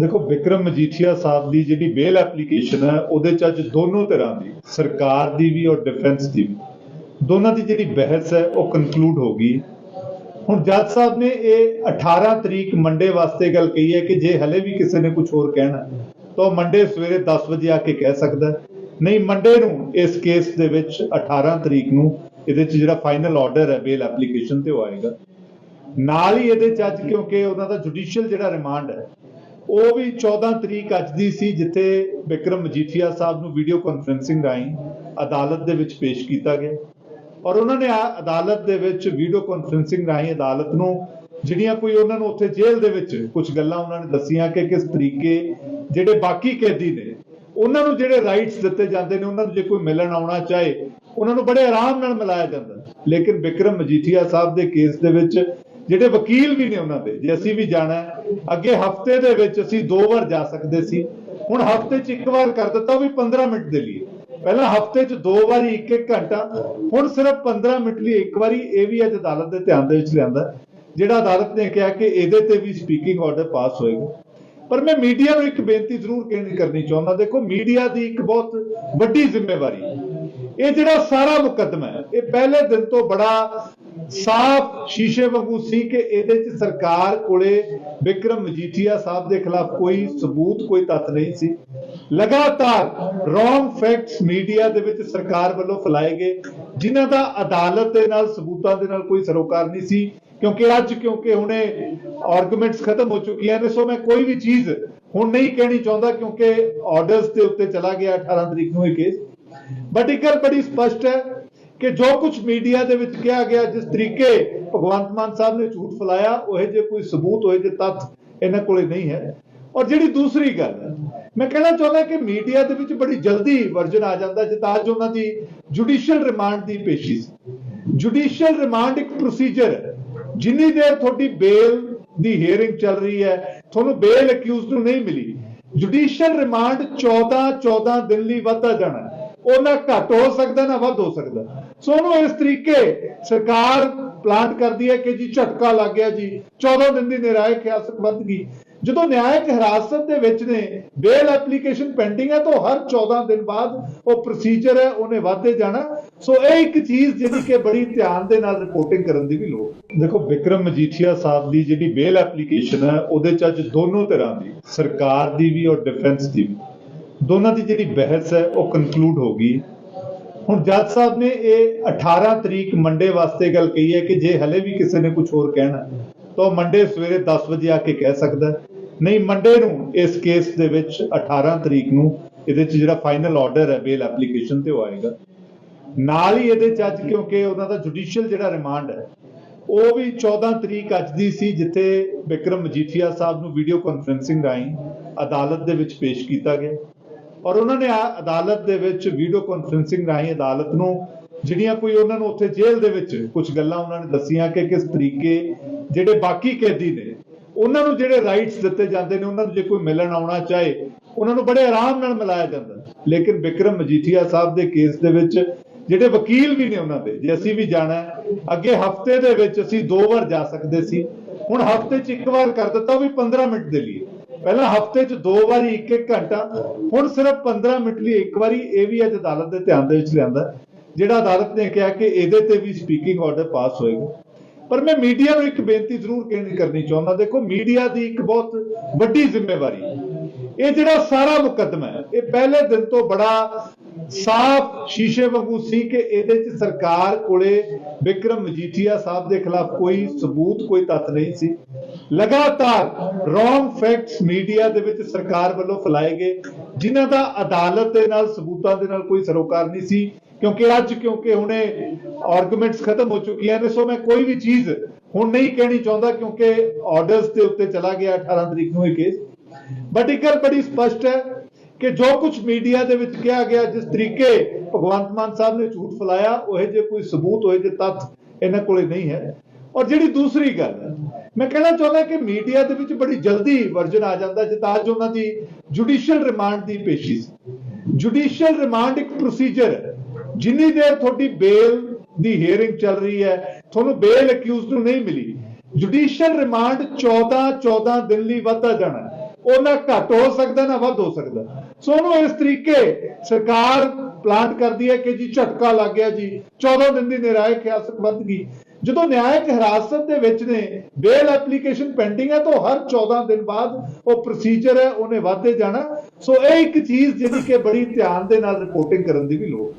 ਦੇਖੋ, ਵਿਕਰਮ ਮਜੀਠੀਆ ਸਾਹਿਬ ਦੀ ਜਿਹੜੀ ਬੇਲ ਐਪਲੀਕੇਸ਼ਨ ਹੈ, ਉਹਦੇ ਚ ਅੱਜ ਦੋਨੋਂ ਤਰ੍ਹਾਂ ਦੀ, ਸਰਕਾਰ ਦੀ ਵੀ ਔਰ ਡਿਫੈਂਸ ਦੀ ਵੀ। ਦੋਨਾਂ ਦੀ ਜਿਹੜੀ ਬਹਿਸ ਹੈ, ਉਹ ਕਨਕਲੂਡ ਹੋ ਗਈ। ਹੁਣ ਜੱਜ ਸਾਹਿਬ ਨੇ ਇਹ 18 ਤਰੀਕ ਮੰਡੇ ਵਾਸਤੇ ਗੱਲ ਕਹੀ ਹੈ ਕਿ ਜੇ ਹਲੇ ਵੀ ਕਿਸੇ ਨੇ ਕੁਝ ਹੋਰ ਕਹਿਣਾ ਤਾਂ ਉਹ ਮੰਡੇ ਸਵੇਰੇ 10 ਵਜੇ ਆ ਕੇ ਕਹਿ ਸਕਦਾ ਨਹੀਂ, ਮੰਡੇ ਨੂੰ ਇਸ ਕੇਸ ਦੇ ਵਿੱਚ 18 ਤਰੀਕ ਨੂੰ ਇਹਦੇ ਚ ਜਿਹੜਾ ਫਾਈਨਲ ਆਰਡਰ ਹੈ ਬੇਲ ਐਪਲੀਕੇਸ਼ਨ ਤੇ ਉਹ ਆਏਗਾ। ਨਾਲ ਹੀ ਇਹਦੇ ਚ ਅੱਜ ਕਿਉਂਕਿ ਉਹਨਾਂ ਦਾ ਜੁਡੀਸ਼ੀਅਲ ਜਿਹੜਾ ਰਿਮਾਂਡ ਹੈ ਉਹ ਵੀ 14 ਤਰੀਕ ਅੱਜ ਦੀ ਸੀ, ਜਿੱਥੇ ਵਿਕਰਮ ਮਜੀਠੀਆ ਸਾਹਿਬ ਨੂੰ ਵੀਡੀਓ ਕਾਨਫਰੈਂਸਿੰਗ ਰਾਹੀਂ ਅਦਾਲਤ ਦੇ ਵਿੱਚ ਪੇਸ਼ ਕੀਤਾ ਗਿਆ। ਔਰ ਉਹਨਾਂ ਨੇ ਅਦਾਲਤ ਦੇ ਵਿੱਚ ਵੀਡੀਓ ਕਾਨਫਰੈਂਸਿੰਗ ਰਾਹੀਂ ਅਦਾਲਤ ਨੂੰ ਜਿਹੜੀਆਂ ਕੋਈ ਉਹਨਾਂ ਨੂੰ ਉੱਥੇ ਜੇਲ੍ਹ ਦੇ ਵਿੱਚ ਕੁਝ ਗੱਲਾਂ ਉਹਨਾਂ ਨੇ ਦੱਸੀਆਂ ਕਿ ਕਿਸ ਤਰੀਕੇ ਜਿਹੜੇ ਬਾਕੀ ਕੈਦੀ ਨੇ, ਉਹਨਾਂ ਨੂੰ ਜਿਹੜੇ ਰਾਈਟਸ ਦਿੱਤੇ ਜਾਂਦੇ ਨੇ, ਉਹਨਾਂ ਨੂੰ ਜੇ ਕੋਈ ਮਿਲਣ ਆਉਣਾ ਚਾਹੇ, ਉਹਨਾਂ ਨੂੰ ਬੜੇ ਆਰਾਮ ਨਾਲ ਮਿਲਾਇਆ ਜਾਂਦਾ। ਲੇਕਿਨ ਵਿਕਰਮ ਮਜੀਠੀਆ ਸਾਹਿਬ ਦੇ ਕੇਸ ਦੇ ਵਿੱਚ ਜਿਹੜੇ ਵਕੀਲ ਵੀ ਨੇ ਉਹਨਾਂ ਦੇ, ਜੇ ਅਸੀਂ ਵੀ ਜਾਣਾ ਅੱਗੇ ਹਫ਼ਤੇ ਦੇ ਵਿੱਚ ਅਸੀਂ ਦੋ ਵਾਰ ਜਾ ਸਕਦੇ ਸੀ। ਹੁਣ ਹਫ਼ਤੇ 'ਚ ਇੱਕ ਵਾਰ ਕਰ ਦਿੱਤਾ, ਉਹ ਵੀ 15 ਮਿੰਟ ਦੇ ਲਈ। ਪਹਿਲਾਂ ਹਫ਼ਤੇ 'ਚ ਦੋ ਵਾਰੀ ਇੱਕ ਇੱਕ ਘੰਟਾ, ਹੁਣ ਸਿਰਫ 15 ਮਿੰਟ ਲਈ ਇੱਕ ਵਾਰੀ ਇਹ ਵੀ ਅੱਜ ਅਦਾਲਤ ਦੇ ਧਿਆਨ ਦੇ ਵਿੱਚ ਲਿਆਂਦਾ ਜਿਹੜਾ ਅਦਾਲਤ ਨੇ ਕਿਹਾ ਕਿ ਇਹਦੇ ਤੇ ਵੀ ਸਪੀਕਿੰਗ ਆਰਡਰ ਪਾਸ ਹੋਏਗਾ। ਪਰ ਮੈਂ ਮੀਡੀਆ ਨੂੰ ਇੱਕ ਬੇਨਤੀ ਜ਼ਰੂਰ ਕਹਿਣੀ ਕਰਨੀ ਚਾਹੁੰਦਾ, ਦੇਖੋ ਮੀਡੀਆ ਦੀ ਇੱਕ ਬਹੁਤ ਵੱਡੀ ਜ਼ਿੰਮੇਵਾਰੀ। ਇਹ ਜਿਹੜਾ ਸਾਰਾ ਮੁਕੱਦਮਾ ਹੈ, ਇਹ ਪਹਿਲੇ ਦਿਨ ਤੋਂ ਬੜਾ ਸਾਫ਼ ਸ਼ੀਸ਼ੇ ਵਾਂਗੂ ਸੀ ਕਿ ਇਹਦੇ 'ਚ ਸਰਕਾਰ ਕੋਲੇ ਵਿਕਰਮ ਮਜੀਠੀਆ ਸਾਹਿਬ ਦੇ ਖਿਲਾਫ ਕੋਈ ਸਬੂਤ, ਕੋਈ ਤੱਥ ਨਹੀਂ ਸੀ। ਲਗਾਤਾਰ ਰੋਂਗ ਫੈਕਟਸ ਮੀਡੀਆ ਦੇ ਵਿੱਚ ਸਰਕਾਰ ਵੱਲੋਂ ਫੈਲਾਏ ਗਏ, ਜਿਨ੍ਹਾਂ ਦਾ ਅਦਾਲਤ ਦੇ ਨਾਲ, ਸਬੂਤਾਂ ਦੇ ਨਾਲ ਕੋਈ ਸਰੋਕਾਰ ਨਹੀਂ ਸੀ, ਕਿਉਂਕਿ ਅੱਜ, ਕਿਉਂਕਿ ਹੁਣੇ ਆਰਗੂਮੈਂਟਸ ਖਤਮ ਹੋ ਚੁੱਕੀਆਂ ਨੇ, ਸੋ ਮੈਂ ਕੋਈ ਵੀ ਚੀਜ਼ ਹੁਣ ਨਹੀਂ ਕਹਿਣੀ ਚਾਹੁੰਦਾ, ਕਿਉਂਕਿ ਆਰਡਰਸ ਦੇ ਉੱਤੇ ਚਲਾ ਗਿਆ 18 ਤਰੀਕ ਨੂੰ ਇਹ ਕੇਸ ਬਟ ਇੱਕ ਗੱਲ ਬੜੀ ਸਪਸ਼ਟ ਹੈ ਕਿ ਜੋ ਕੁਝ ਮੀਡੀਆ ਦੇ ਵਿੱਚ ਕਿਹਾ ਗਿਆ, ਜਿਸ ਤਰੀਕੇ ਭਗਵੰਤ ਮਾਨ ਸਾਹਿਬ ਨੇ ਝੂਠ ਫੈਲਾਇਆ, ਉਹ ਜੇ ਕੋਈ ਸਬੂਤ ਹੋਏ ਜੇ ਤੱਥ ਇਹਨਾਂ ਕੋਲੇ ਨਹੀਂ ਹੈ। ਔਰ ਜਿਹੜੀ ਦੂਸਰੀ ਗੱਲ, ਮੈਂ ਕਹਿਣਾ ਚਾਹੁੰਦਾ ਕਿ ਮੀਡੀਆ ਦੇ ਵਿੱਚ ਬੜੀ ਜਲਦੀ ਵਰਜਨ ਆ ਜਾਂਦਾ, ਜਿੱਦਾਂ ਅੱਜ ਉਹਨਾਂ ਦੀ ਜੁਡੀਸ਼ੀਅਲ ਰਿਮਾਂਡ ਦੀ ਪੇਸ਼ੀ ਸੀ। ਜੁਡੀਸ਼ੀਅਲ ਰਿਮਾਂਡ ਇੱਕ ਪ੍ਰੋਸੀਜਰ ਹੈ। ਜਿੰਨੀ ਦੇਰ ਤੁਹਾਡੀ ਬੇਲ ਦੀ ਹੀਅਰਿੰਗ ਚੱਲ ਰਹੀ ਹੈ, ਤੁਹਾਨੂੰ ਬੇਲ ਅਕਿਊਜ਼ ਨੂੰ ਨਹੀਂ ਮਿਲੀ। ਜੁਡੀਸ਼ੀਅਲ ਰਿਮਾਂਡ 14 14 ਦਿਨ ਲਈ ਵਧਦਾ ਜਾਣਾ ਉਹ ਨਾ ਘੱਟ ਹੋ ਸਕਦਾ ਨਾ ਵੱਧ ਹੋ ਸਕਦਾ। ਸੋ ਉਹਨੂੰ ਇਸ ਤਰੀਕੇ ਸਰਕਾਰ ਪਲਾਨ ਕਰਦੀ ਹੈ ਕਿ ਜੀ ਝਟਕਾ ਲੱਗ ਗਿਆ ਜੀ 14 ਦਿਨ ਦੀ ਨਿਰਾਇਕ ਹਿਰਾਸਤ ਵੱਧ ਗਈ। ਜਦੋਂ ਨਿਆਇਕ ਹਿਰਾਸਤ ਦੇ ਵਿੱਚ ਨੇ ਬੇਲ ਐਪਲੀਕੇਸ਼ਨ ਪੈਂਡਿੰਗ ਹੈ ਤਾਂ ਹਰ 14 ਦਿਨ ਬਾਅਦ ਉਹ ਪ੍ਰੋਸੀਜਰ ਹੈ, ਉਹਨੇ ਵਧਦੇ ਜਾਣਾ। ਸੋ ਇਹ ਇੱਕ ਚੀਜ਼ ਜਿਹੜੀ ਕਿ ਬੜੀ ਧਿਆਨ ਦੇ ਨਾਲ ਰਿਪੋਰਟਿੰਗ ਕਰਨ ਦੀ ਵੀ ਲੋੜ ਦੇਖੋ, ਵਿਕਰਮ ਮਜੀਠੀਆ ਸਾਹਿਬ ਦੀ ਜਿਹੜੀ ਬੇਲ ਐਪਲੀਕੇਸ਼ਨ ਹੈ, ਉਹਦੇ ਚ ਅੱਜ ਦੋਨੋਂ ਤਰ੍ਹਾਂ ਦੀ, ਸਰਕਾਰ ਦੀ ਵੀ ਔਰ ਡਿਫੈਂਸ ਦੀ ਵੀ। ਦੋਨਾਂ ਦੀ ਜਿਹੜੀ ਬਹਿਸ ਹੈ, ਉਹ ਕਨਕਲੂਡ ਹੋ ਗਈ। ਹੁਣ ਜੱਜ ਸਾਹਿਬ ਨੇ ਇਹ 18 ਤਰੀਕ ਮੰਡੇ ਵਾਸਤੇ ਗੱਲ ਕਹੀ ਹੈ ਕਿ ਜੇ ਹਲੇ ਵੀ ਕਿਸੇ ਨੇ ਕੁਝ ਹੋਰ ਕਹਿਣਾ, ਤਾਂ ਉਹ ਮੰਡੇ ਸਵੇਰੇ 10 ਵਜੇ ਆ ਕੇ ਕਹਿ ਸਕਦਾ ਨਹੀਂ, ਮੰਡੇ ਨੂੰ ਇਸ ਕੇਸ ਦੇ ਵਿੱਚ 18 ਤਰੀਕ ਨੂੰ ਇਹਦੇ 'ਚ ਜਿਹੜਾ ਫਾਈਨਲ ਆਰਡਰ ਹੈ ਬੇਲ ਐਪਲੀਕੇਸ਼ਨ ਤੇ ਉਹ ਆਏਗਾ। ਨਾਲ ਹੀ ਇਹਦੇ 'ਚ ਅੱਜ ਕਿਉਂਕਿ ਉਹਨਾਂ ਦਾ ਜੁਡੀਸ਼ੀਅਲ ਜਿਹੜਾ ਰਿਮਾਂਡ ਹੈ, ਉਹ ਵੀ 14 ਤਰੀਕ ਅੱਜ ਦੀ ਸੀ, ਜਿੱਥੇ ਵਿਕਰਮ ਮਜੀਠੀਆ ਸਾਹਿਬ ਨੂੰ ਵੀਡੀਓ ਕਾਨਫਰੈਂਸਿੰਗ ਰਾਹੀਂ ਅਦਾਲਤ ਦੇ ਵਿੱਚ ਪੇਸ਼ ਕੀਤਾ ਗਿਆ। ਔਰ ਉਹਨਾਂ ਨੇ ਆ ਅਦਾਲਤ ਦੇ ਵਿੱਚ ਵੀਡੀਓ ਕਾਨਫਰੈਂਸਿੰਗ ਰਾਹੀਂ ਅਦਾਲਤ ਨੂੰ, ਜਿਹੜੀਆਂ ਕੋਈ ਉਹਨਾਂ ਨੂੰ ਉੱਥੇ ਜੇਲ੍ਹ ਦੇ ਵਿੱਚ ਕੁਝ ਗੱਲਾਂ ਉਹਨਾਂ ਨੇ ਦੱਸੀਆਂ ਕਿ ਕਿਸ ਤਰੀਕੇ ਜਿਹੜੇ ਬਾਕੀ ਕੈਦੀ ਨੇ, ਉਹਨਾਂ ਨੂੰ ਜਿਹੜੇ ਰਾਈਟਸ ਦਿੱਤੇ ਜਾਂਦੇ ਨੇ, ਉਹਨਾਂ ਨੂੰ ਜੇ ਕੋਈ ਮਿਲਣ ਆਉਣਾ ਚਾਹੇ, ਉਹਨਾਂ ਨੂੰ ਬੜੇ ਆਰਾਮ ਨਾਲ ਮਿਲਾਇਆ ਜਾਂਦਾ। ਲੇਕਿਨ ਵਿਕਰਮ ਮਜੀਠੀਆ ਸਾਹਿਬ ਦੇ ਕੇਸ ਦੇ ਵਿੱਚ ਜਿਹੜੇ ਵਕੀਲ ਵੀ ਨੇ ਉਹਨਾਂ ਦੇ, ਜੇ ਅਸੀਂ ਵੀ ਜਾਣਾ ਅੱਗੇ ਹਫ਼ਤੇ ਦੇ ਵਿੱਚ ਅਸੀਂ ਦੋ ਵਾਰ ਜਾ ਸਕਦੇ ਸੀ। ਹੁਣ ਹਫ਼ਤੇ 'ਚ ਇੱਕ ਵਾਰ ਕਰ ਦਿੱਤਾ, ਉਹ ਵੀ 15 ਮਿੰਟ ਦੇ ਲਈ ਪਹਿਲਾਂ ਹਫ਼ਤੇ 'ਚ ਦੋ ਵਾਰੀ ਇੱਕ ਇੱਕ ਘੰਟਾ, ਹੁਣ ਸਿਰਫ 15 ਮਿੰਟ ਲਈ ਇੱਕ ਵਾਰੀ ਇਹ ਵੀ ਅੱਜ ਅਦਾਲਤ ਦੇ ਧਿਆਨ ਦੇ ਵਿੱਚ ਲਿਆਂਦਾ ਜਿਹੜਾ ਅਦਾਲਤ ਨੇ ਕਿਹਾ ਕਿ ਇਹਦੇ ਤੇ ਵੀ ਸਪੀਕਿੰਗ ਆਰਡਰ ਪਾਸ ਹੋਏਗਾ। ਪਰ ਮੈਂ ਮੀਡੀਆ ਨੂੰ ਇੱਕ ਬੇਨਤੀ ਜ਼ਰੂਰ ਕਹਿਣੀ ਕਰਨੀ ਚਾਹੁੰਦਾ, ਦੇਖੋ ਮੀਡੀਆ ਦੀ ਇੱਕ ਬਹੁਤ ਵੱਡੀ ਜ਼ਿੰਮੇਵਾਰੀ ਹੈ। ਇਹ ਜਿਹੜਾ ਸਾਰਾ ਮੁਕੱਦਮਾ ਹੈ, ਇਹ ਪਹਿਲੇ ਦਿਨ ਤੋਂ ਬੜਾ ਸਾਫ਼ ਸ਼ੀਸ਼ੇ ਵਾਂਗੂ ਸੀ ਕਿ ਇਹਦੇ 'ਚ ਸਰਕਾਰ ਕੋਲੇ ਵਿਕਰਮ ਮਜੀਠੀਆ ਸਾਹਿਬ ਦੇ ਖਿਲਾਫ ਕੋਈ ਸਬੂਤ, ਕੋਈ ਤੱਥ ਨਹੀਂ ਸੀ। ਲਗਾਤਾਰ ਰੋਂਗ ਫੈਕਟਸ ਮੀਡੀਆ ਦੇ ਵਿੱਚ ਸਰਕਾਰ ਵੱਲੋਂ ਫੈਲਾਏ ਗਏ, ਜਿਨ੍ਹਾਂ ਦਾ ਅਦਾਲਤ ਦੇ ਨਾਲ, ਸਬੂਤਾਂ ਦੇ ਨਾਲ ਕੋਈ ਸਰੋਕਾਰ ਨਹੀਂ ਸੀ, ਕਿਉਂਕਿ ਅੱਜ, ਕਿਉਂਕਿ ਹੁਣੇ ਆਰਗੂਮੈਂਟਸ ਖਤਮ ਹੋ ਚੁੱਕੀਆਂ ਨੇ, ਸੋ ਮੈਂ ਕੋਈ ਵੀ ਚੀਜ਼ ਹੁਣ ਨਹੀਂ ਕਹਿਣੀ ਚਾਹੁੰਦਾ, ਕਿਉਂਕਿ ਆਰਡਰਸ ਦੇ ਉੱਤੇ ਚਲਾ ਗਿਆ 18 ਤਰੀਕ ਨੂੰ ਇਹ ਕੇਸ ਬਟ ਇੱਕ ਗੱਲ ਬੜੀ ਸਪਸ਼ਟ ਹੈ ਕਿ ਜੋ ਕੁਝ ਮੀਡੀਆ ਦੇ ਵਿੱਚ ਕਿਹਾ ਗਿਆ, ਜਿਸ ਤਰੀਕੇ ਭਗਵੰਤ ਮਾਨ ਸਾਹਿਬ ਨੇ ਝੂਠ ਫੈਲਾਇਆ, ਉਹ ਜੇ ਕੋਈ ਸਬੂਤ ਹੋਏ ਜੇ ਤੱਥ ਇਹਨਾਂ ਕੋਲੇ ਨਹੀਂ ਹੈ। ਔਰ ਜਿਹੜੀ ਦੂਸਰੀ ਗੱਲ, ਮੈਂ ਕਹਿਣਾ ਚਾਹੁੰਦਾ ਕਿ ਮੀਡੀਆ ਦੇ ਵਿੱਚ ਬੜੀ ਜਲਦੀ ਵਰਜਨ ਆ ਜਾਂਦਾ, ਜਿੱਦਾਂ ਅੱਜ ਉਹਨਾਂ ਦੀ ਜੁਡੀਸ਼ੀਅਲ ਰਿਮਾਂਡ ਦੀ ਪੇਸ਼ੀ ਸੀ। ਜੁਡੀਸ਼ੀਅਲ ਰਿਮਾਂਡ ਇੱਕ ਪ੍ਰੋਸੀਜਰ ਹੈ। ਜਿੰਨੀ ਦੇਰ ਤੁਹਾਡੀ ਬੇਲ ਦੀ ਹੀਅਰਿੰਗ ਚੱਲ ਰਹੀ ਹੈ, ਤੁਹਾਨੂੰ ਬੇਲ ਅਕਿਊਜ਼ ਨੂੰ ਨਹੀਂ ਮਿਲੀ। ਜੁਡੀਸ਼ੀਅਲ ਰਿਮਾਂਡ 14 14 ਦਿਨ ਲਈ ਵਧਦਾ ਜਾਣਾ ਉਹਨਾਂ ਘੱਟ ਹੋ ਸਕਦਾ ਨਾ ਵੱਧ ਹੋ ਸਕਦਾ। ਸੋ ਉਹਨੂੰ ਇਸ ਤਰੀਕੇ ਸਰਕਾਰ ਪਲਾਂਟ ਕਰਦੀ ਹੈ ਕਿ ਜੀ ਝਟਕਾ ਲੱਗ ਗਿਆ ਜੀ 14 ਦਿਨ ਦੀ ਨਿਰਾਇਕ ਹਿਰਾਸਤ ਵੱਧ ਗਈ। ਜਦੋਂ ਨਿਆਇਕ ਹਿਰਾਸਤ ਦੇ ਵਿੱਚ ਨੇ ਬੇਲ ਐਪਲੀਕੇਸ਼ਨ ਪੈਂਡਿੰਗ ਹੈ ਤਾਂ ਹਰ 14 ਦਿਨ ਬਾਅਦ ਉਹ ਪ੍ਰੋਸੀਜਰ ਹੈ, ਉਹਨੇ ਵਾਧੇ ਜਾਣਾ। ਸੋ ਇਹ ਇੱਕ ਚੀਜ਼ ਜਿਹੜੀ ਕਿ ਬੜੀ ਧਿਆਨ ਦੇ ਨਾਲ ਰਿਪੋਰਟਿੰਗ ਕਰਨ ਦੀ ਵੀ ਲੋੜ